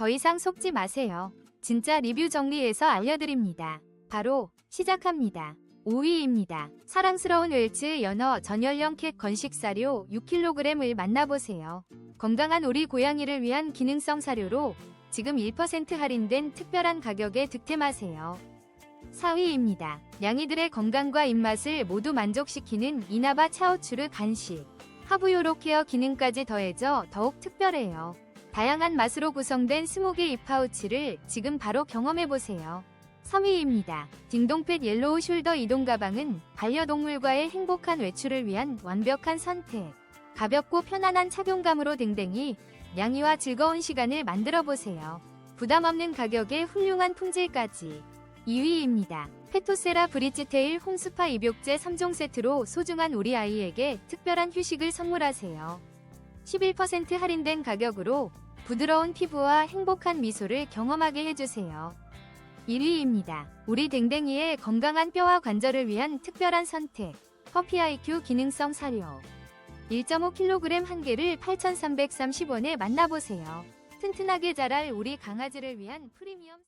더 이상 속지 마세요. 진짜 리뷰 정리해서 알려드립니다. 바로 시작합니다. 5위입니다. 사랑스러운 웰츠 연어 전연령 캣 건식 사료 6kg을 만나보세요. 건강한 우리 고양이를 위한 기능성 사료로 지금 1% 할인된 특별한 가격에 득템하세요. 4위입니다. 냥이들의 건강과 입맛을 모두 만족시키는 이나바 차오추르 간식. 하부 요로 케어 기능까지 더해져 더욱 특별해요. 다양한 맛으로 구성된 스모게 이 파우치를 지금 바로 경험해보세요. 3위입니다. 딩동펫 옐로우 숄더 이동 가방은 반려동물과의 행복한 외출을 위한 완벽한 선택. 가볍고 편안한 착용감으로 댕댕이 냥이와 즐거운 시간을 만들어 보세요. 부담 없는 가격에 훌륭한 품질까지. 2위입니다. 페토세라 브릿지테일 홈스파 입욕제 3종 세트로 소중한 우리 아이에게 특별한 휴식을 선물하세요. 11% 할인된 가격으로 부드러운 피부와 행복한 미소를 경험하게 해주세요. 1위입니다. 우리 댕댕이의 건강한 뼈와 관절을 위한 특별한 선택. 퍼피 IQ 기능성 사료. 1.5kg 한 개를 8,330원에 만나보세요. 튼튼하게 자랄 우리 강아지를 위한 프리미엄